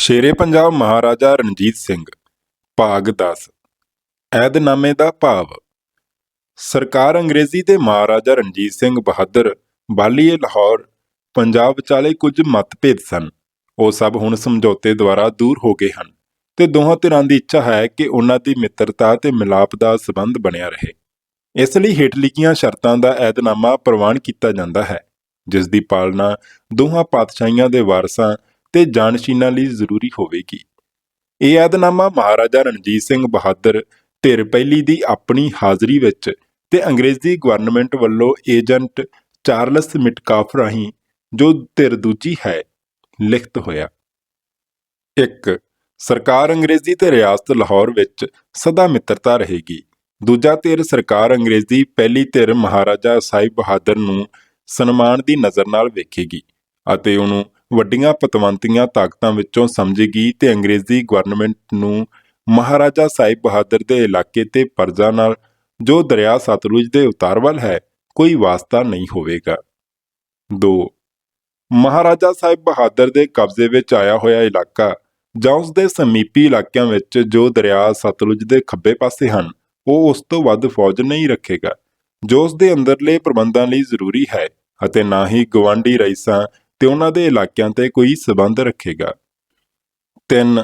ਸ਼ੇਰੇ ਪੰਜਾਬ ਮਹਾਰਾਜਾ ਰਣਜੀਤ ਸਿੰਘ, ਭਾਗ 10 ਐਦਨਾਮੇ ਦਾ ਭਾਵ। ਸਰਕਾਰ ਅੰਗਰੇਜ਼ੀ ਦੇ ਮਹਾਰਾਜਾ ਰਣਜੀਤ ਸਿੰਘ ਬਹਾਦਰ ਬਾਲੀਏ ਲਾਹੌਰ, ਪੰਜਾਬ ਵਿਚਾਲੇ ਕੁਝ ਮਤਭੇਦ ਸਨ। ਉਹ ਸਭ ਹੁਣ ਸਮਝੌਤੇ ਦੁਆਰਾ ਦੂਰ ਹੋ ਗਏ ਹਨ ਤੇ ਦੋਹਾਂ ਧਿਰਾਂ ਦੀ ਇੱਛਾ ਹੈ ਕਿ ਉਹਨਾਂ ਦੀ ਮਿੱਤਰਤਾ ਤੇ ਮਿਲਾਪ ਦਾ ਸਬੰਧ ਬਣਿਆ ਰਹੇ। ਇਸ ਲਈ ਹੇਠ ਲਿਖੀਆਂ ਸ਼ਰਤਾਂ ਦਾ ਐਦਨਾਮਾ ਪ੍ਰਵਾਨ ਕੀਤਾ ਜਾਂਦਾ ਹੈ, ਜਿਸ ਦੀ ਪਾਲਣਾ ਦੋਹਾਂ ਪਾਤਸ਼ਾਹੀਆਂ ਦੇ ਵਾਰਸਾਂ ਤੇ ਜਾਣਸ਼ੀਨਾਂ ਲਈ ਜ਼ਰੂਰੀ ਹੋਵੇਗੀ। ਇਹ ਐਦਨਾਮਾ ਮਹਾਰਾਜਾ ਰਣਜੀਤ ਸਿੰਘ ਬਹਾਦਰ ਧਿਰ ਪਹਿਲੀ ਦੀ ਆਪਣੀ ਹਾਜ਼ਰੀ ਵਿੱਚ ਤੇ ਅੰਗਰੇਜ਼ੀ ਗਵਰਨਮੈਂਟ ਵੱਲੋਂ ਏਜੰਟ ਚਾਰਲਸ ਮਿਟਕਾਫ ਰਾਹੀਂ ਜੋ ਧਿਰ ਦੂਜੀ ਹੈ, ਲਿਖਤ ਹੋਇਆ। 1 ਸਰਕਾਰ ਅੰਗਰੇਜ਼ੀ ਤੇ ਰਿਆਸਤ ਲਾਹੌਰ ਵਿੱਚ ਸਦਾ ਮਿੱਤਰਤਾ ਰਹੇਗੀ। ਦੂਜਾ ਧਿਰ ਸਰਕਾਰ ਅੰਗਰੇਜ਼ੀ ਪਹਿਲੀ ਧਿਰ ਮਹਾਰਾਜਾ ਸਾਹਿਬ ਬਹਾਦਰ ਨੂੰ ਸਨਮਾਨ ਦੀ ਨਜ਼ਰ ਨਾਲ ਵੇਖੇਗੀ ਅਤੇ ਉਹਨੂੰ ਵੱਡੀਆਂ ਪਤਵੰਤੀਆਂ ਤਾਕਤਾਂ ਵਿੱਚੋਂ ਸਮਝੇਗੀ ਤੇ ਅੰਗਰੇਜ਼ੀ ਗਵਰਨਮੈਂਟ ਨੂੰ ਮਹਾਰਾਜਾ ਸਾਹਿਬ ਬਹਾਦਰ ਦੇ ਇਲਾਕੇ ਤੇ ਪਰਜਾ ਨਾਲ ਜੋ ਦਰਿਆ ਸਤਲੁਜ ਦੇ ਉਤਾਰ ਵੱਲ ਹੈ, ਕੋਈ ਵਾਸਤਾ ਨਹੀਂ ਹੋਵੇਗਾ। 2 ਮਹਾਰਾਜਾ ਸਾਹਿਬ ਬਹਾਦਰ ਦੇ ਕਬਜ਼ੇ ਵਿੱਚ ਆਇਆ ਹੋਇਆ ਇਲਾਕਾ ਜਾਂ ਉਸ ਦੇ ਸਮੀਪੀ ਇਲਾਕਿਆਂ ਵਿੱਚ ਜੋ ਦਰਿਆ ਸਤਲੁਜ ਦੇ ਖੱਬੇ ਪਾਸੇ ਹਨ, ਉਹ ਉਸ ਤੋਂ ਵੱਧ ਫੌਜ ਨਹੀਂ ਰੱਖੇਗਾ, ਜੋ ਉਸ ਦੇ ਅੰਦਰਲੇ ਪ੍ਰਬੰਧਾਂ ਲਈ ਜ਼ਰੂਰੀ ਹੈ ਅਤੇ ਨਾ ਹੀ ਗਵਾਂਢੀ ਰਈਸਾਂ ਤੇ ਉਹਨਾਂ ਦੇ ਇਲਾਕਿਆਂ ਤੇ ਕੋਈ ਸਬੰਧ ਰੱਖੇਗਾ। 3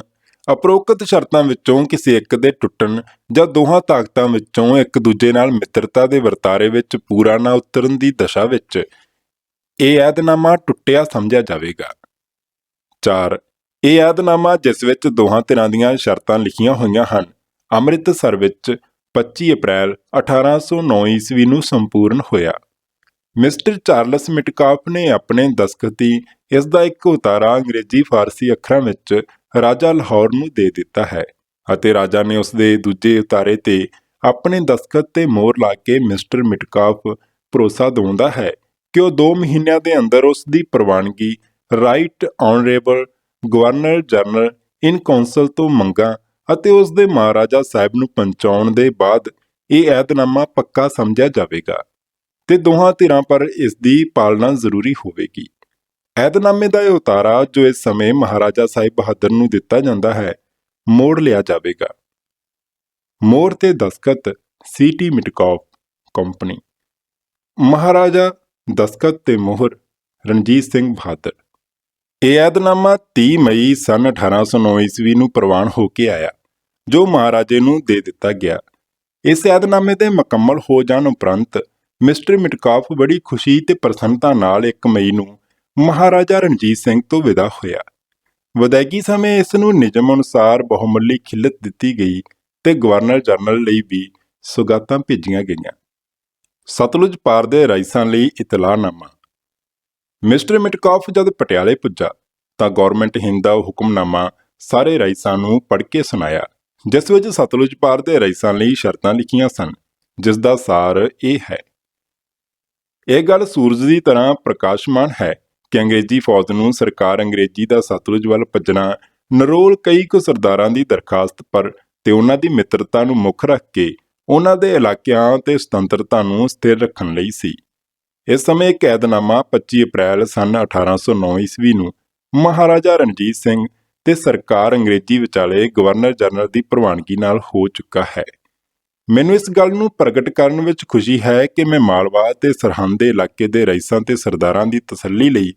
ਅਪਰੋਕਤ ਸ਼ਰਤਾਂ ਵਿੱਚੋਂ ਕਿਸੇ ਇੱਕ ਦੇ ਟੁੱਟਣ ਜਾਂ ਦੋਹਾਂ ਤਾਕਤਾਂ ਵਿੱਚੋਂ ਇੱਕ ਦੂਜੇ ਨਾਲ ਮਿੱਤਰਤਾ ਦੇ ਵਰਤਾਰੇ ਵਿੱਚ ਪੂਰਾ ਨਾ ਉਤਰਨ ਦੀ ਦਸ਼ਾ ਵਿੱਚ ਇਹ ਐਦਨਾਮਾ ਟੁੱਟਿਆ ਸਮਝਿਆ ਜਾਵੇਗਾ। 4 ਇਹ ਐਦਨਾਮਾ ਜਿਸ ਵਿੱਚ ਦੋਹਾਂ ਧਿਰਾਂ ਦੀਆਂ ਸ਼ਰਤਾਂ ਲਿਖੀਆਂ ਹੋਈਆਂ ਹਨ, ਅੰਮ੍ਰਿਤਸਰ ਵਿੱਚ 25 ਅਪ੍ਰੈਲ 1809 ਈਸਵੀ ਨੂੰ ਸੰਪੂਰਨ ਹੋਇਆ। ਮਿਸਟਰ ਚਾਰਲਸ ਮਿਟਕਾਫ ਨੇ ਆਪਣੇ ਦਸਖਤੀ ਇਸ ਦਾ ਇੱਕ ਉਤਾਰਾ ਅੰਗਰੇਜ਼ੀ ਫਾਰਸੀ ਅੱਖਰਾਂ ਵਿੱਚ ਰਾਜਾ ਲਾਹੌਰ ਨੂੰ ਦੇ ਦਿੱਤਾ ਹੈ ਅਤੇ ਰਾਜਾ ਨੇ ਉਸ ਦੇ ਦੂਜੇ ਉਤਾਰੇ ਤੇ ਆਪਣੇ ਦਸਖਤ ਤੇ ਮੋਹਰ ਲਾ ਕੇ ਮਿਸਟਰ ਮਿਟਕਾਫ ਭਰੋਸਾ ਦਿਵਾਉਂਦਾ ਹੈ ਕਿ ਉਹ 2 ਮਹੀਨਿਆਂ ਦੇ ਅੰਦਰ ਉਸ ਦੀ ਪ੍ਰਵਾਨਗੀ right honourable governor general in council ਤੋਂ ਮੰਗਾ ਅਤੇ ਉਸ ਦੇ ਮਹਾਰਾਜਾ ਸਾਹਿਬ ਨੂੰ ਪਹੁੰਚਾਉਣ ਦੇ ਬਾਅਦ ਇਹ ਐਤਨਾਮਾ ਪੱਕਾ ਸਮਝਿਆ ਜਾਵੇਗਾ। ਤੇ ਦੋਹਾਂ ਧਿਰਾਂ ਪਰ ਇਸ ਦੀ ਪਾਲਣਾ ਜ਼ਰੂਰੀ ਹੋਵੇਗੀ। ਐਦਨਾਮੇ ਦਾ ਇਹ ਉਤਾਰਾ ਜੋ ਇਸ ਸਮੇਂ ਮਹਾਰਾਜਾ ਸਾਹਿਬ ਬਹਾਦਰ ਨੂੰ ਦਿੱਤਾ ਜਾਂਦਾ ਹੈ, ਮੋੜ ਲਿਆ ਜਾਵੇਗਾ। ਮੋਰ ਤੇ ਦਸਕਤ, ਸੀਟੀ ਮਿਟਕਾਫ ਕੰਪਨੀ। ਮਹਾਰਾਜਾ ਦਸਕਤ ਤੇ ਮੋਹਰ, ਰਣਜੀਤ ਸਿੰਘ ਬਹਾਦਰ। ਇਹ ਐਦਨਾਮਾ 30 ਮਈ ਸਨ 1809 ਈਸਵੀ ਨੂੰ ਪ੍ਰਵਾਨ ਹੋ ਕੇ ਆਇਆ, ਜੋ ਮਹਾਰਾਜੇ ਨੂੰ ਦੇ ਦਿੱਤਾ ਗਿਆ। ਇਸ ਐਦਨਾਮੇ ਦੇ ਮੁਕੰਮਲ ਹੋ ਜਾਣ ਉਪਰੰਤ ਮਿਸਟਰ ਮਿਟਕਾਫ ਬੜੀ ਖੁਸ਼ੀ ਤੇ ਪ੍ਰਸੰਨਤਾ ਨਾਲ 1 ਮਈ ਨੂੰ ਮਹਾਰਾਜਾ ਰਣਜੀਤ ਸਿੰਘ ਤੋਂ ਵਿਦਾ ਹੋਇਆ। ਵਿਦਾਇਗੀ ਸਮੇਂ ਇਸ ਨੂੰ ਨਿਯਮ ਅਨੁਸਾਰ ਬਹੁਮੁੱਲੀ ਖਿਲਤ ਦਿੱਤੀ ਗਈ ਤੇ ਗਵਰਨਰ ਜਨਰਲ ਲਈ ਵੀ ਸੁਗਾਤਾਂ ਭੇਜੀਆਂ ਗਈਆਂ। ਸਤਲੁਜ ਪਾਰ ਦੇ ਰਾਈਸਾਂ ਲਈ ਇਤਲਾਹਨਾਮਾ। ਮਿਸਟਰ ਮਿਟਕਾਫ ਜਦ ਪਟਿਆਲੇ ਪੁੱਜਾ ਤਾਂ ਗਵਰਨਮੈਂਟ ਹਿੰਦ ਦਾ ਹੁਕਮਨਾਮਾ ਸਾਰੇ ਰਾਈਸਾਂ ਨੂੰ ਪੜ੍ਹ ਕੇ ਸੁਣਾਇਆ, ਜਿਸ ਵਿੱਚ ਸਤਲੁਜ ਪਾਰ ਦੇ ਰਾਈਸਾਂ ਲਈ ਸ਼ਰਤਾਂ ਲਿਖੀਆਂ ਸਨ, ਜਿਸ ਦਾ ਸਾਰ ਇਹ ਹੈ। ਇਹ ਗੱਲ ਸੂਰਜ ਦੀ ਤਰ੍ਹਾਂ ਪ੍ਰਕਾਸ਼ਮਾਨ ਹੈ ਕਿ ਅੰਗਰੇਜ਼ੀ ਫੌਜ ਨੂੰ ਸਰਕਾਰ ਅੰਗਰੇਜ਼ੀ ਦਾ ਸਤਲੁਜ ਵੱਲ ਭੱਜਣਾ ਨਰੋਲ ਕਈ ਕੁ ਸਰਦਾਰਾਂ ਦੀ ਦਰਖਾਸਤ ਪਰ ਤੇ ਉਹਨਾਂ ਦੀ ਮਿੱਤਰਤਾ ਨੂੰ ਮੁੱਖ ਰੱਖ ਕੇ ਉਹਨਾਂ ਦੇ ਇਲਾਕਿਆਂ ਤੇ ਸੁਤੰਤਰਤਾ ਨੂੰ ਸਥਿਰ ਰੱਖਣ ਲਈ ਸੀ। ਇਸ ਸਮੇਂ ਕੈਦਨਾਮਾ 25 ਅਪ੍ਰੈਲ ਸਨ 1809 ਈਸਵੀ ਨੂੰ ਮਹਾਰਾਜਾ ਰਣਜੀਤ ਸਿੰਘ ਤੇ ਸਰਕਾਰ ਅੰਗਰੇਜ਼ੀ ਵਿਚਾਲੇ ਗਵਰਨਰ ਜਨਰਲ ਦੀ ਪ੍ਰਵਾਨਗੀ ਨਾਲ ਹੋ ਚੁੱਕਾ ਹੈ। ਮੈਨੂੰ ਇਸ ਗੱਲ ਨੂੰ ਪ੍ਰਗਟ ਕਰਨ ਵਿੱਚ ਖੁਸ਼ੀ ਹੈ ਕਿ ਮੈਂ ਮਾਲਵਾ ਤੇ ਸਰਹੰਦ ਦੇ ਇਲਾਕੇ ਦੇ ਰਈਸਾਂ ਤੇ ਸਰਦਾਰਾਂ ਦੀ ਤਸੱਲੀ ਲਈ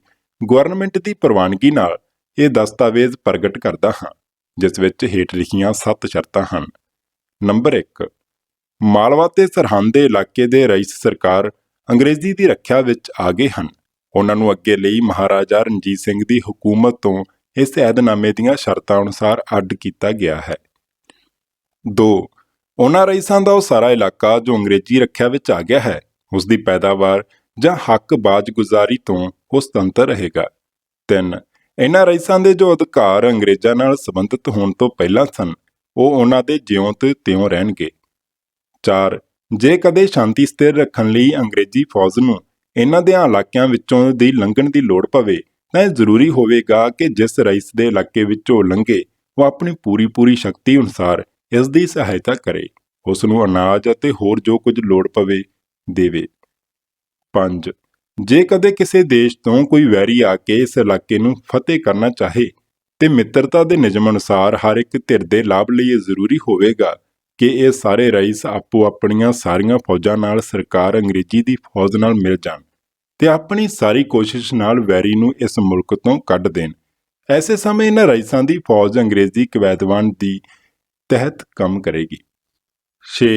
ਗਵਰਨਮੈਂਟ ਦੀ ਪ੍ਰਵਾਨਗੀ ਨਾਲ ਇਹ ਦਸਤਾਵੇਜ਼ ਪ੍ਰਗਟ ਕਰਦਾ ਹਾਂ, ਜਿਸ ਵਿੱਚ ਹੇਠ ਲਿਖੀਆਂ 7 ਸ਼ਰਤਾਂ ਹਨ। ਨੰਬਰ 1 ਮਾਲਵਾ ਤੇ ਸਰਹੰਦ ਦੇ ਇਲਾਕੇ ਦੇ ਰਈਸ ਸਰਕਾਰ ਅੰਗਰੇਜ਼ੀ ਦੀ ਰੱਖਿਆ ਵਿੱਚ ਆ ਗਏ ਹਨ। ਉਹਨਾਂ ਨੂੰ ਅੱਗੇ ਲਈ ਮਹਾਰਾਜਾ ਰਣਜੀਤ ਸਿੰਘ ਦੀ ਹਕੂਮਤ ਤੋਂ ਇਸ ਐਦਨਾਮੇ ਦੀਆਂ ਸ਼ਰਤਾਂ ਅਨੁਸਾਰ ਅੱਡ ਕੀਤਾ ਗਿਆ ਹੈ। 2 ਉਹਨਾਂ ਰਈਸਾਂ ਦਾ ਉਹ ਸਾਰਾ ਇਲਾਕਾ ਜੋ ਅੰਗਰੇਜ਼ੀ ਰੱਖਿਆ ਵਿੱਚ ਆ ਗਿਆ ਹੈ ਉਸ ਦੀ ਪੈਦਾਵਾਰ ਜਾਂ ਹੱਕ ਬਾਜ਼ਗੁਜ਼ਾਰੀ ਤੋਂ ਉਹ ਸੁਤੰਤਰ ਰਹੇਗਾ। 3 ਇਹਨਾਂ ਰਈਸਾਂ ਦੇ ਜੋ ਅਧਿਕਾਰ ਅੰਗਰੇਜ਼ਾਂ ਨਾਲ ਸੰਬੰਧਿਤ ਹੋਣ ਤੋਂ ਪਹਿਲਾਂ ਸਨ, ਉਹ ਉਹਨਾਂ ਦੇ ਜਿਉਂ ਤੇ ਤਿਉਂ ਰਹਿਣਗੇ। 4 ਜੇ ਕਦੇ ਸ਼ਾਂਤੀ ਸਥਿਰ ਰੱਖਣ ਲਈ ਅੰਗਰੇਜ਼ੀ ਫੌਜ ਨੂੰ ਇਹਨਾਂ ਦੇ ਇਲਾਕਿਆਂ ਵਿੱਚੋਂ ਦੀ ਲੰਘਣ ਦੀ ਲੋੜ ਪਵੇ, ਤਾਂ ਇਹ ਜ਼ਰੂਰੀ ਹੋਵੇਗਾ ਕਿ ਜਿਸ ਰਈਸ ਦੇ ਇਲਾਕੇ ਵਿੱਚੋਂ ਲੰਘੇ, ਉਹ ਆਪਣੀ ਪੂਰੀ ਪੂਰੀ ਸ਼ਕਤੀ ਅਨੁਸਾਰ ਇਸ ਦੀ ਸਹਾਇਤਾ ਕਰੇ ਉਸ ਨੂੰ ਅਨਾਜ ਅਤੇ ਹੋਰ ਜੋ ਕੁਝ ਲੋੜ ਪਵੇ, ਦੇਵੇ। 5 ਜੇ ਕਦੇ ਕਿਸੇ ਦੇਸ਼ ਤੋਂ ਕੋਈ ਵੈਰੀ ਆ ਕੇ ਇਸ ਇਲਾਕੇ ਨੂੰ ਫਤਿਹ ਕਰਨਾ ਚਾਹੇ, ਤੇ ਮਿੱਤਰਤਾ ਦੇ ਨਿਯਮ ਅਨੁਸਾਰ ਹਰ ਇੱਕ ਧਿਰ ਦੇ ਲਾਭ ਲਈ ਇਹ ਜ਼ਰੂਰੀ ਹੋਵੇਗਾ ਕਿ ਇਹ ਸਾਰੇ ਰਈਸ ਆਪੋ ਆਪਣੀਆਂ ਸਾਰੀਆਂ ਫੌਜਾਂ ਨਾਲ ਸਰਕਾਰ ਅੰਗਰੇਜ਼ੀ ਦੀ ਫੌਜ ਨਾਲ ਮਿਲ ਜਾਣ ਤੇ ਆਪਣੀ ਸਾਰੀ ਕੋਸ਼ਿਸ਼ ਨਾਲ ਵੈਰੀ ਨੂੰ ਇਸ ਮੁਲਕ ਤੋਂ ਕੱਢ ਦੇਣ। ਐਸੇ ਸਮੇਂ ਇਹਨਾਂ ਰਈਸਾਂ ਦੀ ਫੌਜ ਅੰਗਰੇਜ਼ੀ ਕਵੈਦਵਾਨ ਦੀ ਤਹਿਤ ਕੰਮ ਕਰੇਗੀ। 6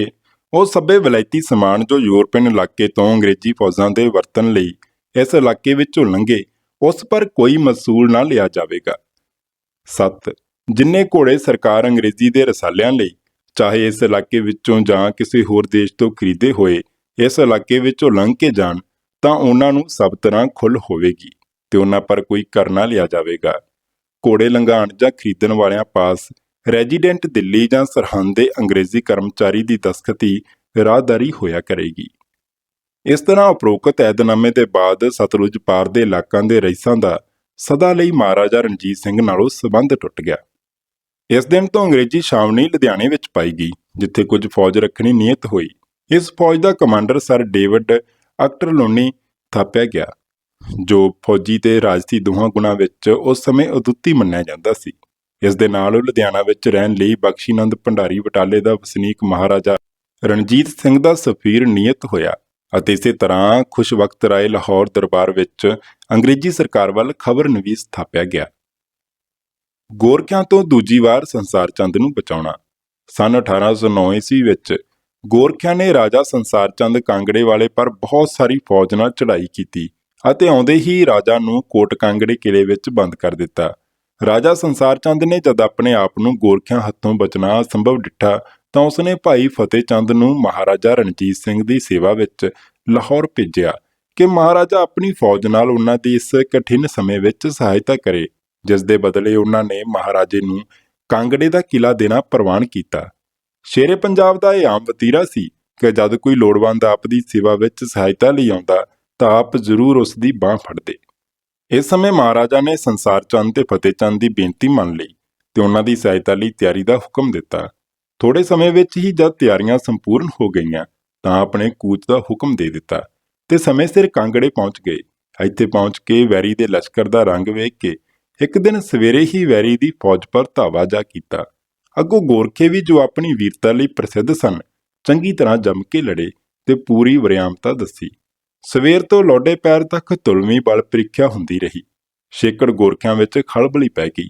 ਉਹ ਸਭੇ ਵਿਲਾਇਤੀ ਸਮਾਨ ਜੋ ਯੂਰਪੀਅਨ ਇਲਾਕੇ ਤੋਂ ਅੰਗਰੇਜ਼ੀ ਫੌਜਾਂ ਦੇ ਵਰਤਣ ਲਈ ਇਸ ਇਲਾਕੇ ਵਿੱਚੋਂ ਲੰਘੇ, ਉਸ ਪਰ ਕੋਈ ਮਸੂਲ ਨਾ ਲਿਆ ਜਾਵੇਗਾ। 7 ਜਿੰਨੇ ਘੋੜੇ ਸਰਕਾਰ ਅੰਗਰੇਜ਼ੀ ਦੇ ਰਸਾਲਿਆਂ ਲਈ, ਚਾਹੇ ਇਸ ਇਲਾਕੇ ਵਿੱਚੋਂ ਜਾਂ ਕਿਸੇ ਹੋਰ ਦੇਸ਼ ਤੋਂ ਖਰੀਦੇ ਹੋਏ, ਇਸ ਇਲਾਕੇ ਵਿੱਚੋਂ ਲੰਘ ਕੇ ਜਾਣ, ਤਾਂ ਉਹਨਾਂ ਨੂੰ ਸਭ ਤਰ੍ਹਾਂ ਖੁੱਲ੍ਹ ਹੋਵੇਗੀ ਤੇ ਉਹਨਾਂ ਪਰ ਕੋਈ ਕਰ ਨਾ ਲਿਆ ਜਾਵੇਗਾ। ਘੋੜੇ ਲੰਘਾਣ ਜਾਂ ਖਰੀਦਣ ਵਾਲਿਆਂ ਪਾਸ ਰੈਜ਼ੀਡੈਂਟ ਦਿੱਲੀ ਜਾਂ ਸਰਹੰਦ ਦੇ ਅੰਗਰੇਜ਼ੀ ਕਰਮਚਾਰੀ ਦੀ ਦਸਖਤੀ ਰਾਹਦਾਰੀ ਹੋਇਆ ਕਰੇਗੀ। ਇਸ ਤਰ੍ਹਾਂ ਉਪਰੋਕਤ ਐਦਨਾਮੇ ਦੇ ਬਾਅਦ ਸਤਲੁਜ ਪਾਰ ਦੇ ਇਲਾਕਿਆਂ ਦੇ ਰਈਸਾਂ ਦਾ ਸਦਾ ਲਈ ਮਹਾਰਾਜਾ ਰਣਜੀਤ ਸਿੰਘ ਨਾਲੋਂ ਸਬੰਧ ਟੁੱਟ ਗਿਆ। ਇਸ ਦਿਨ ਤੋਂ ਅੰਗਰੇਜ਼ੀ ਛਾਵਣੀ ਲੁਧਿਆਣੇ ਵਿੱਚ ਪਾਈ ਗਈ, ਜਿੱਥੇ ਕੁਝ ਫੌਜ ਰੱਖਣੀ ਨਿਯਤ ਹੋਈ। ਇਸ ਫੌਜ ਦਾ ਕਮਾਂਡਰ ਸਰ ਡੇਵਿਡ ਅਕਟਰਲੋਨੀ ਥਾਪਿਆ ਗਿਆ, ਜੋ ਫੌਜੀ ਤੇ ਰਾਜਤੀ ਦੋਹਾਂ ਗੁਣਾਂ ਵਿੱਚ ਉਸ ਸਮੇਂ ਅਦੁੱਤੀ ਮੰਨਿਆ ਜਾਂਦਾ ਸੀ। ਇਸ ਦੇ ਨਾਲ ਲੁਧਿਆਣਾ ਵਿੱਚ ਰਹਿਣ ਲਈ ਬਖਸ਼ੀਨੰਦ ਭੰਡਾਰੀ ਬਟਾਲੇ ਦਾ ਵਸਨੀਕ ਮਹਾਰਾਜਾ ਰਣਜੀਤ ਸਿੰਘ ਦਾ ਸਫੀਰ ਨਿਯਤ ਹੋਇਆ ਅਤੇ ਇਸੇ ਤਰ੍ਹਾਂ ਖੁਸ਼ ਵਕਤ ਰਾਏ ਲਾਹੌਰ ਦਰਬਾਰ ਵਿੱਚ ਅੰਗਰੇਜ਼ੀ ਸਰਕਾਰ ਵੱਲ ਖਬਰ ਨਵੀਸ ਸਥਾਪਿਆ ਗਿਆ। ਗੋਰਖਿਆਂ ਤੋਂ ਦੂਜੀ ਵਾਰ ਸੰਸਾਰ ਚੰਦ ਨੂੰ ਬਚਾਉਣਾ। ਸਨ 1809 ਈਸਵੀ ਵਿੱਚ ਗੋਰਖਿਆਂ ਨੇ ਰਾਜਾ ਸੰਸਾਰ ਚੰਦ ਕਾਂਗੜੇ ਵਾਲੇ ਪਰ ਬਹੁਤ ਸਾਰੀ ਫੌਜ ਨਾਲ ਚੜ੍ਹਾਈ ਕੀਤੀ ਅਤੇ ਆਉਂਦੇ ਹੀ ਰਾਜਾ ਨੂੰ ਕੋਟ ਕਾਂਗੜੇ ਕਿਲੇ ਵਿੱਚ ਬੰਦ ਕਰ ਦਿੱਤਾ। ਰਾਜਾ ਸੰਸਾਰ ਚੰਦ ਨੇ ਜਦ ਆਪਣੇ ਆਪ ਨੂੰ ਗੋਰਖਿਆਂ ਹੱਥੋਂ ਬਚਣਾ ਸੰਭਵ ਡਿੱਠਾ, ਤਾਂ ਉਸਨੇ ਭਾਈ ਫਤਿਹ ਚੰਦ ਨੂੰ ਮਹਾਰਾਜਾ ਰਣਜੀਤ ਸਿੰਘ ਦੀ ਸੇਵਾ ਵਿੱਚ ਲਾਹੌਰ ਭੇਜਿਆ ਕਿ ਮਹਾਰਾਜਾ ਆਪਣੀ ਫੌਜ ਨਾਲ ਉਹਨਾਂ ਦੀ ਇਸ ਕਠਿਨ ਸਮੇਂ ਵਿੱਚ ਸਹਾਇਤਾ ਕਰੇ, ਜਿਸ ਦੇ ਬਦਲੇ ਉਹਨਾਂ ਨੇ ਮਹਾਰਾਜੇ ਨੂੰ ਕਾਂਗੜੇ ਦਾ ਕਿਲਾ ਦੇਣਾ ਪ੍ਰਵਾਨ ਕੀਤਾ। ਸ਼ੇਰੇ ਪੰਜਾਬ ਦਾ ਇਹ ਆਮ ਵਤੀਰਾ ਸੀ ਕਿ ਜਦ ਕੋਈ ਲੋੜਵੰਦ ਆਪ ਦੀ ਸੇਵਾ ਵਿੱਚ ਸਹਾਇਤਾ ਲਈ ਆਉਂਦਾ, ਤਾਂ ਆਪ ਜ਼ਰੂਰ ਉਸ ਦੀ ਬਾਹ ਫੜਦੇ। ਇਸ ਸਮੇਂ ਮਹਾਰਾਜਾ ਨੇ ਸੰਸਾਰ ਚੰਦ ਤੇ ਫਤਿਹ ਚੰਦ ਦੀ ਬੇਨਤੀ ਮੰਨ ਲਈ ਤੇ ਉਹਨਾਂ ਦੀ ਸਹਾਇਤਾ ਲਈ ਤਿਆਰੀ ਦਾ ਹੁਕਮ ਦਿੱਤਾ। ਥੋੜੇ ਸਮੇਂ ਵਿੱਚ ਹੀ ਜਦ ਤਿਆਰੀਆਂ ਸੰਪੂਰਨ ਹੋ ਗਈਆਂ ਤਾਂ ਆਪਣੇ ਕੂਚ ਦਾ ਹੁਕਮ ਦੇ ਦਿੱਤਾ ਤੇ ਸਮੇਂ ਸਿਰ ਕਾਂਗੜੇ ਪਹੁੰਚ ਗਏ। ਇੱਥੇ ਪਹੁੰਚ ਕੇ ਵੈਰੀ ਦੇ ਲਸ਼ਕਰ ਦਾ ਰੰਗ ਵੇਖ ਕੇ ਇੱਕ ਦਿਨ ਸਵੇਰੇ ਹੀ ਵੈਰੀ ਦੀ ਫੌਜ ਪਰ ਧਾਵਾ ਜਾ ਕੀਤਾ। ਅੱਗੋਂ ਗੋਰਖੇ ਵੀ ਜੋ ਆਪਣੀ ਵੀਰਤਾ ਲਈ ਪ੍ਰਸਿੱਧ ਸਨ, ਚੰਗੀ ਤਰ੍ਹਾਂ ਜੰਮ ਕੇ ਲੜੇ ਤੇ ਪੂਰੀ ਵਰਿਆਮਤਾ ਦੱਸੀ। ਸਵੇਰ ਤੋਂ ਲੋਡੇ ਪੈਰ ਤੱਕ ਤੁਲਵੀਂ ਬਲ ਪ੍ਰੀਖਿਆ ਹੁੰਦੀ ਰਹੀ। ਸ਼ੇਕੜ ਗੋਰਖਿਆਂ ਵਿੱਚ ਖਲਬਲੀ ਪੈ ਗਈ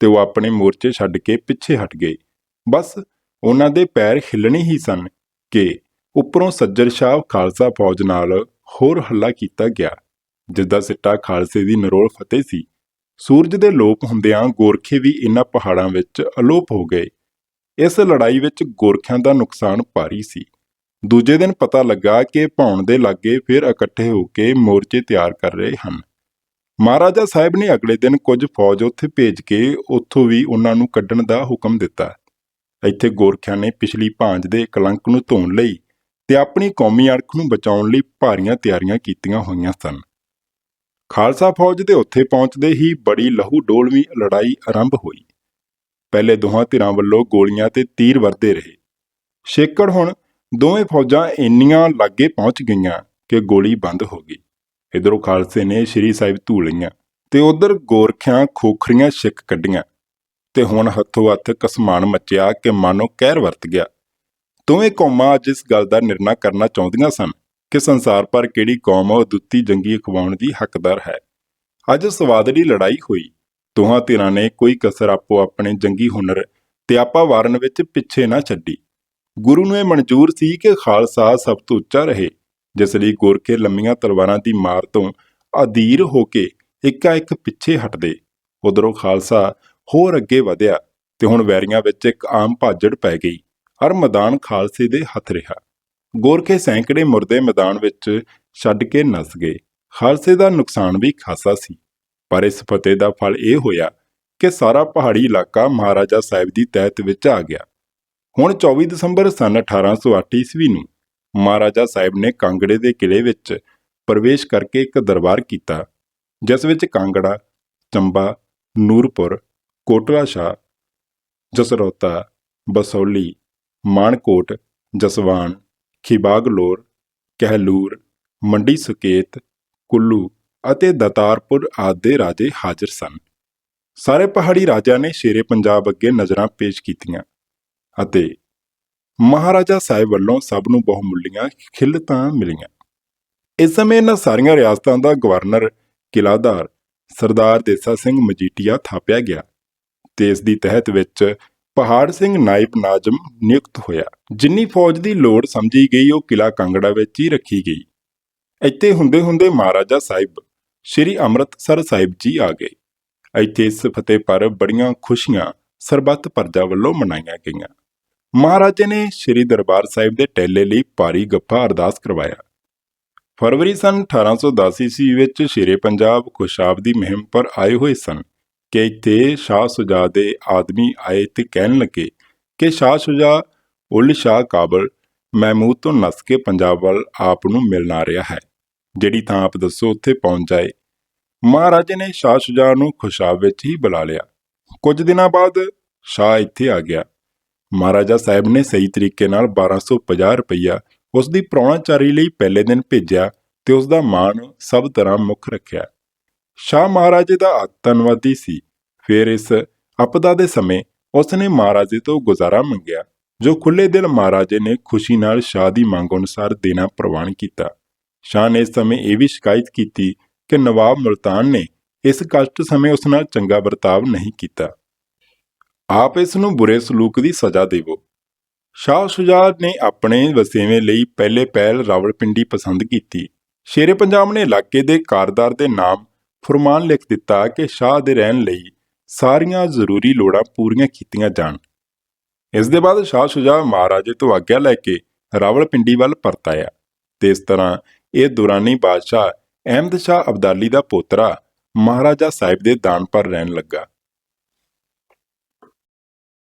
ਤੇ ਉਹ ਆਪਣੇ ਮੋਰਚੇ ਛੱਡ ਕੇ ਪਿੱਛੇ ਹਟ ਗਏ। ਬਸ ਉਹਨਾਂ ਦੇ ਪੈਰ ਹਿੱਲਣੇ ਹੀ ਸਨ ਕਿ ਉੱਪਰੋਂ ਸੱਜਰ ਸ਼ਾਹ ਖਾਲਸਾ ਫੌਜ ਨਾਲ ਹੋਰ ਹੱਲਾ ਕੀਤਾ ਗਿਆ। ਜਿਸ ਦਾ ਸਿੱਟਾ ਖਾਲਸੇ ਦੀ ਨਰੋਲ ਫਤਿਹ ਸੀ, ਸੂਰਜ ਦੇ ਲੋਪ ਹੁੰਦਿਆਂ ਗੋਰਖੇ ਵੀ ਇਨ੍ਹਾਂ ਪਹਾੜਾਂ ਵਿੱਚ ਅਲੋਪ ਹੋ ਗਏ। ਇਸ ਲੜਾਈ ਵਿੱਚ ਗੋਰਖਿਆਂ ਦਾ ਨੁਕਸਾਨ ਭਾਰੀ ਸੀ। ਦੂਜੇ ਦਿਨ ਪਤਾ ਲੱਗਾ ਕਿ ਭੌਣ ਦੇ ਲਾਗੇ ਫਿਰ ਇਕੱਠੇ ਹੋ ਕੇ ਮੋਰਚੇ ਤਿਆਰ ਕਰ ਰਹੇ ਹਨ। ਮਹਾਰਾਜਾ ਸਾਹਿਬ ਨੇ ਅਗਲੇ ਦਿਨ ਕੁਝ ਫੌਜ ਉੱਥੇ ਭੇਜ ਕੇ ਉੱਥੋਂ ਵੀ ਉਹਨਾਂ ਨੂੰ ਕੱਢਣ ਦਾ ਹੁਕਮ ਦਿੱਤਾ। ਇੱਥੇ ਗੋਰਖਿਆਂ ਨੇ ਪਿਛਲੀ ਭਾਂਜ ਦੇ ਕਲੰਕ ਨੂੰ ਧੋਣ ਲਈ ਤੇ ਆਪਣੀ ਕੌਮੀ ਅਣਖ ਨੂੰ ਬਚਾਉਣ ਲਈ ਭਾਰੀਆਂ ਤਿਆਰੀਆਂ ਕੀਤੀਆਂ ਹੋਈਆਂ ਸਨ। ਖਾਲਸਾ ਫੌਜ ਦੇ ਉੱਥੇ ਪਹੁੰਚਦੇ ਹੀ ਬੜੀ ਲਹੂ ਡੋਲਵੀਂ ਲੜਾਈ ਆਰੰਭ ਹੋਈ। ਪਹਿਲੇ ਦੋਹਾਂ ਧਿਰਾਂ ਵੱਲੋਂ ਗੋਲੀਆਂ ਤੇ ਤੀਰ ਵਰਦੇ ਰਹੇ। ਛੇਕੜ ਹੁਣ ਦੋਵੇਂ ਫੌਜਾਂ ਇੰਨੀਆਂ ਲਾਗੇ ਪਹੁੰਚ ਗਈਆਂ ਕਿ ਗੋਲੀ ਬੰਦ ਹੋ ਗਈ। ਇਧਰੋਂ ਖਾਲਸੇ ਨੇ ਸ਼੍ਰੀ ਸਾਹਿਬ ਧੂ ਲਈਆਂ ਤੇ ਉਧਰ ਗੋਰਖਿਆਂ ਖੋਖਰੀਆਂ ਛਿੱਕ ਕੱਢੀਆਂ ਤੇ ਹੁਣ ਹੱਥੋਂ ਹੱਥ ਕਸਮਾਨ ਮਚਿਆ ਕਿ ਮਾਨੋ ਕਹਿਰ ਵਰਤ ਗਿਆ। ਦੋਵੇਂ ਕੌਮਾਂ ਅੱਜ ਇਸ ਗੱਲ ਦਾ ਨਿਰਣਾ ਕਰਨਾ ਚਾਹੁੰਦੀਆਂ ਸਨ ਕਿ ਸੰਸਾਰ ਭਰ ਕਿਹੜੀ ਕੌਮ ਉਦੁੱਤੀ ਜੰਗੀ ਅਖਵਾਉਣ ਦੀ ਹੱਕਦਾਰ ਹੈ। ਅੱਜ ਸਵਾਦੜੀ ਲੜਾਈ ਹੋਈ। ਦੋਹਾਂ ਧਿਰਾਂ ਨੇ ਕੋਈ ਕਸਰ ਆਪੋ ਆਪਣੇ ਜੰਗੀ ਹੁਨਰ ਤੇ ਆਪਾ ਵਾਰਨ ਵਿੱਚ ਪਿੱਛੇ ਨਾ ਛੱਡੀ। ਗੁਰੂ ਨੂੰ ਇਹ ਮਨਜ਼ੂਰ ਸੀ ਕਿ ਖਾਲਸਾ ਸਭ ਤੋਂ ਉੱਚਾ ਰਹੇ, ਜਿਸ ਲਈ ਗੋਰਖੇ ਲੰਮੀਆਂ ਤਲਵਾਰਾਂ ਦੀ ਮਾਰ ਤੋਂ ਅਧੀਰ ਹੋ ਕੇ ਇੱਕਾ ਇੱਕ ਪਿੱਛੇ ਹਟਦੇ। ਉਧਰੋਂ ਖਾਲਸਾ ਹੋਰ ਅੱਗੇ ਵਧਿਆ ਤੇ ਹੁਣ ਵੈਰੀਆਂ ਵਿੱਚ ਇੱਕ ਆਮ ਭਾਜੜ ਪੈ ਗਈ। ਹਰ ਮੈਦਾਨ ਖਾਲਸੇ ਦੇ ਹੱਥ ਰਿਹਾ। ਗੋਰਖੇ ਸੈਂਕੜੇ ਮੁਰਦੇ ਮੈਦਾਨ ਵਿੱਚ ਛੱਡ ਕੇ ਨਸ ਗਏ। ਖਾਲਸੇ ਦਾ ਨੁਕਸਾਨ ਵੀ ਖਾਸਾ ਸੀ। ਪਰ ਇਸ ਫਤਿਹ ਦਾ ਫਲ ਇਹ ਹੋਇਆ ਕਿ ਸਾਰਾ ਪਹਾੜੀ ਇਲਾਕਾ ਮਹਾਰਾਜਾ ਸਾਹਿਬ ਦੀ ਤਹਿਤ ਵਿੱਚ ਆ ਗਿਆ। ਹੁਣ 24 ਦਸੰਬਰ ਸਨ 1808 ਈਸਵੀ ਨੂੰ ਮਹਾਰਾਜਾ ਸਾਹਿਬ ਨੇ ਕਾਂਗੜੇ ਦੇ ਕਿਲੇ ਵਿੱਚ ਪ੍ਰਵੇਸ਼ ਕਰਕੇ ਇੱਕ ਦਰਬਾਰ ਕੀਤਾ, ਜਿਸ ਵਿੱਚ ਕਾਂਗੜਾ, ਚੰਬਾ, ਨੂਰਪੁਰ, ਕੋਟਲਾ ਸ਼ਾਹ, ਜਸਰੋਤਾ, ਬਸੌਲੀ, ਮਾਨਕੋਟ, ਜਸਵਾਨ ਖਿਬਾਗਲੋਰ ਕਹਿਲੂਰ, ਮੰਡੀ ਸੁਕੇਤ, ਕੁੱਲੂ ਅਤੇ ਦਤਾਰਪੁਰ ਆਦਿ ਦੇ ਰਾਜੇ ਹਾਜ਼ਰ ਸਨ। ਸਾਰੇ ਪਹਾੜੀ ਰਾਜਿਆਂ ਨੇ ਸ਼ੇਰੇ ਪੰਜਾਬ ਅੱਗੇ ਨਜ਼ਰਾਂ ਪੇਸ਼ ਕੀਤੀਆਂ। ਅਤੇ ਮਹਾਰਾਜਾ ਸਾਹਿਬ ਵੱਲੋਂ ਸਭ ਨੂੰ ਬਹੁਮੁੱਲੀਆਂ ਖਿੱਲਤਾਂ ਮਿਲੀਆਂ। ਇਸ ਸਮੇਂ ਇਹਨਾਂ ਸਾਰੀਆਂ ਰਿਆਸਤਾਂ ਦਾ ਗਵਰਨਰ ਕਿਲਾਦਾਰ ਸਰਦਾਰ ਦੇਸਾ ਸਿੰਘ ਮਜੀਠੀਆ ਥਾਪਿਆ ਗਿਆ ਤੇ ਇਸ ਦੀ ਤਹਿਤ ਵਿੱਚ ਪਹਾੜ ਸਿੰਘ ਨਾਇਬ ਨਾਜਮ ਨਿਯੁਕਤ ਹੋਇਆ, ਜਿੰਨੀ ਫੌਜ ਦੀ ਲੋੜ ਸਮਝੀ ਗਈ ਉਹ ਕਿਲਾ ਕਾਂਗੜਾ ਵਿੱਚ ਹੀ ਰੱਖੀ ਗਈ। ਇੱਥੇ ਹੁੰਦੇ ਹੁੰਦੇ ਮਹਾਰਾਜਾ ਸਾਹਿਬ ਸ੍ਰੀ ਅੰਮ੍ਰਿਤਸਰ ਸਾਹਿਬ ਜੀ ਆ ਗਏ। ਇੱਥੇ ਇਸ ਫਤਿਹ ਪਰ ਬੜੀਆਂ ਖੁਸ਼ੀਆਂ ਸਰਬੱਤ ਪਰਜਾ ਵੱਲੋਂ ਮਨਾਈਆਂ ਗਈਆਂ। ਮਹਾਰਾਜੇ ਨੇ ਸ੍ਰੀ ਦਰਬਾਰ ਸਾਹਿਬ ਦੇ ਟੈਲੇ ਲਈ ਭਾਰੀ ਗੱਫਾ ਅਰਦਾਸ ਕਰਵਾਇਆ। ਫਰਵਰੀ ਸਨ 1810 ਈਸਵੀ ਵਿੱਚ ਸ਼ੇਰੇ ਪੰਜਾਬ ਖੁਸ਼ਾਬ ਦੀ ਮੁਹਿੰਮ ਪਰ ਆਏ ਹੋਏ ਸਨ ਕਿ ਇੱਥੇ ਸ਼ਾਹ ਸੁਜਾ ਦੇ ਆਦਮੀ ਆਏ ਤੇ ਕਹਿਣ ਲੱਗੇ ਕਿ ਸ਼ਾਹ ਸੁਜਾ ਉਲ ਸ਼ਾਹ ਕਾਬਲ ਮਹਿਮੂਦ ਤੋਂ ਨਸ ਕੇ ਪੰਜਾਬ ਵੱਲ ਆਪ ਨੂੰ ਮਿਲਣ ਆ ਰਿਹਾ ਹੈ, ਜਿਹੜੀ ਥਾਂ ਆਪ ਦੱਸੋ ਉੱਥੇ ਪਹੁੰਚ ਜਾਏ। ਮਹਾਰਾਜੇ ਨੇ ਸ਼ਾਹ ਸੁਜਾ ਨੂੰ ਖੁਸ਼ਾਬ ਵਿੱਚ ਹੀ ਬੁਲਾ ਲਿਆ। ਕੁਝ ਦਿਨਾਂ ਬਾਅਦ ਸ਼ਾਹ ਇੱਥੇ ਆ ਗਿਆ। ਮਹਾਰਾਜਾ ਸਾਹਿਬ ਨੇ ਸਹੀ ਤਰੀਕੇ ਨਾਲ 1250 ਰੁਪਈਆ ਉਸ ਦੀ ਪ੍ਰਾਹੁਣਾਚਾਰੀ ਲਈ ਪਹਿਲੇ ਦਿਨ ਭੇਜਿਆ ਤੇ ਉਸ ਦਾ ਮਾਣ ਸਭ ਤਰ੍ਹਾਂ ਮੁੱਖ ਰੱਖਿਆ। ਸ਼ਾਹ ਮਹਾਰਾਜੇ ਦਾ ਧੰਨਵਾਦੀ ਸੀ। ਫਿਰ ਇਸ ਆਪਦਾ ਦੇ ਸਮੇਂ ਉਸ ਨੇ ਮਹਾਰਾਜੇ ਤੋਂ ਗੁਜ਼ਾਰਾ ਮੰਗਿਆ, ਜੋ ਖੁੱਲੇ ਦਿਲ ਮਹਾਰਾਜੇ ਨੇ ਖੁਸ਼ੀ ਨਾਲ ਸ਼ਾਹ ਦੀ ਮੰਗ ਅਨੁਸਾਰ ਦੇਣਾ ਪ੍ਰਵਾਨ ਕੀਤਾ। ਸ਼ਾਹ ਨੇ ਇਸ ਸਮੇਂ ਇਹ ਵੀ ਸ਼ਿਕਾਇਤ ਕੀਤੀ ਕਿ ਨਵਾਬ ਮੁਲਤਾਨ ਨੇ ਇਸ ਕਸ਼ਟ ਸਮੇਂ ਉਸ ਨਾਲ ਚੰਗਾ ਵਰਤਾਵ ਨਹੀਂ ਕੀਤਾ। ਆਪ ਇਸ ਨੂੰ ਬੁਰੇ ਸਲੂਕ ਦੀ ਸਜ਼ਾ ਦੇਵੋ। ਸ਼ਾਹ ਸ਼ੁਜਾ ਨੇ ਆਪਣੇ ਵਸੇਵੇਂ ਲਈ ਪਹਿਲੇ ਪਹਿਲ ਰਾਵਲਪਿੰਡੀ ਪਸੰਦ ਕੀਤੀ। ਸ਼ੇਰੇ ਪੰਜਾਬ ਨੇ ਇਲਾਕੇ ਦੇ ਕਾਰਦਾਰ ਦੇ ਨਾਮ ਫਰਮਾਨ ਲਿਖ ਦਿੱਤਾ ਕਿ ਸ਼ਾਹ ਦੇ ਰਹਿਣ ਲਈ ਸਾਰੀਆਂ ਜ਼ਰੂਰੀ ਲੋੜਾਂ ਪੂਰੀਆਂ ਕੀਤੀਆਂ ਜਾਣ। ਇਸ ਦੇ ਬਾਅਦ ਸ਼ਾਹ ਸ਼ੁਜਾ ਮਹਾਰਾਜੇ ਤੋਂ ਆਗਿਆ ਲੈ ਕੇ ਰਾਵਲਪਿੰਡੀ ਵੱਲ ਪਰਤ ਆਇਆ ਤੇ ਇਸ ਤਰ੍ਹਾਂ ਇਹ ਦੁਰਾਨੀ ਬਾਦਸ਼ਾਹ ਅਹਿਮਦ ਸ਼ਾਹ ਅਬਦਾਲੀ ਦਾ ਪੋਤਰਾ ਮਹਾਰਾਜਾ ਸਾਹਿਬ ਦੇ ਦਾਨ ਪਰ ਰਹਿਣ ਲੱਗਾ।